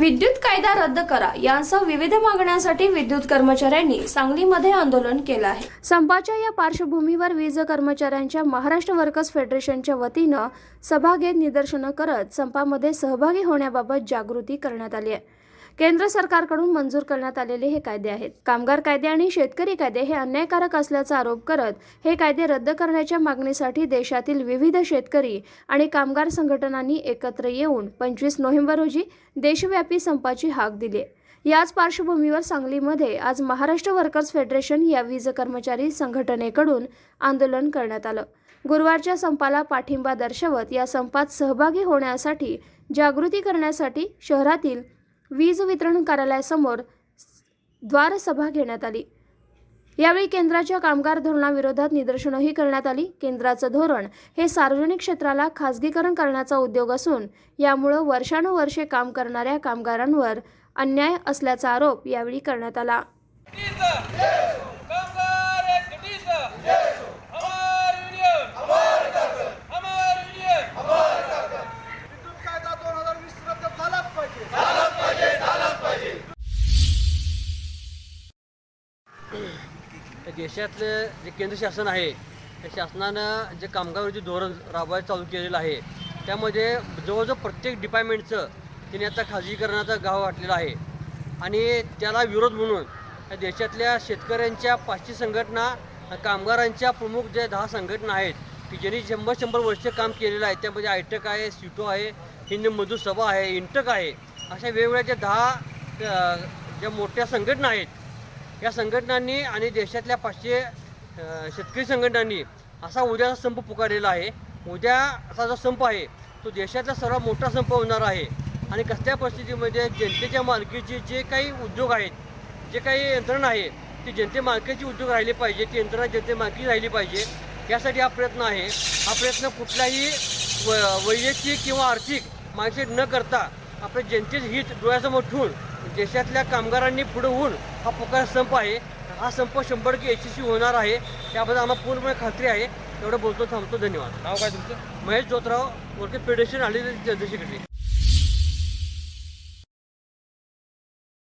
विद्युत कायदा रद्द करा यांसह विविध मागण्यांसाठी विद्युत कर्मचाऱ्यांनी सांगलीमध्ये आंदोलन केलं आहे. संपाच्या या पार्श्वभूमीवर वीज कर्मचाऱ्यांच्या महाराष्ट्र वर्कर्स फेडरेशनच्या वतीनं सभा घेत निदर्शनं करत संपामध्ये सहभागी होण्याबाबत जागृती करण्यात आली आहे. केंद्र सरकारकडून मंजूर करण्यात आलेले हे कायदे आहेत. कामगार कायदे आणि शेतकरी कायदे हे अन्यायकारक असल्याचा आरोप करत हे कायदे रद्द करण्याच्या मागणीसाठी देशातील विविध शेतकरी आणि कामगार संघटनांनी एकत्र येऊन पंचवीस नोव्हेंबर रोजी देशव्यापी संपाची हाक दिली. याच पार्श्वभूमीवर सांगलीमध्ये आज महाराष्ट्र वर्कर्स फेडरेशन या वीज कर्मचारी संघटनेकडून आंदोलन करण्यात आलं. गुरुवारच्या संपाला पाठिंबा दर्शवत या संपात सहभागी होण्यासाठी जागृती करण्यासाठी शहरातील वीज वितरण कार्यालयासमोर द्वारसभा घेण्यात आली. यावेळी केंद्राच्या कामगार धोरणाविरोधात निदर्शनंही करण्यात आली. केंद्राचं धोरण हे सार्वजनिक क्षेत्राला खासगीकरण करण्याचा उद्योग असून यामुळं वर्षानुवर्षे काम करणाऱ्या कामगारांवर अन्याय असल्याचा आरोप यावेळी करण्यात आला कामगार एकजुटीच हमार युनियन हमार युनियन विद्युत कायदा दोन हजार वीस रद्द झालाच पाहिजे या देशातलं जे केंद्र शासन आहे त्या शासनानं जे कामगारांचे धोरण राबवायला चालू केलेलं आहे त्यामध्ये जवळजवळ प्रत्येक डिपार्टमेंटचं त्याने आता खाजगीकरणाचा गाव वाटलेला आहे. आणि त्याला विरोध म्हणून या देशातल्या शेतकऱ्यांच्या पाचशे संघटना कामगारांच्या प्रमुख जे दहा संघटना आहेत की ज्यांनी शंभर शंभर वर्ष काम केलेलं आहे त्यामध्ये आयटक आहे सिटो आहे हिंद मजूर सभा आहे इंटक आहे अशा वेगवेगळ्या ज्या दहा ज्या मोठ्या संघटना आहेत या संघटनांनी आणि देशातल्या पाचशे शेतकरी संघटनांनी असा उद्याचा संप पुकारलेला आहे. उद्याचा जो संप आहे तो देशातला सर्वात मोठा संप होणार आहे. आणि कसल्या परिस्थितीमध्ये जनतेच्या मालकीचे जे काही उद्योग आहेत जे काही यंत्रणा आहे ती जनते मालकीची उद्योग राहिले पाहिजे ती यंत्रणा जनते मालकी राहिली पाहिजे यासाठी हा प्रयत्न आहे. हा प्रयत्न कुठलाही व वैयक्तिक किंवा आर्थिक मागचे न करता आपल्या जनतेचं हित डोळ्यासमोर ठेवून देशातल्या कामगारांनी पुढे होऊन हा पुकार संप आहे. हा संप शंभर टक्के यशस्वी होणार आहे. त्याबद्दल आम्हाला पूर्णपणे खात्री आहे. एवढं बोलतो थांबतो. धन्यवाद. नाव काय तुमचं? महेश जोतराव वर्के फेडरेशन आलेले जनता सेक्रेटरी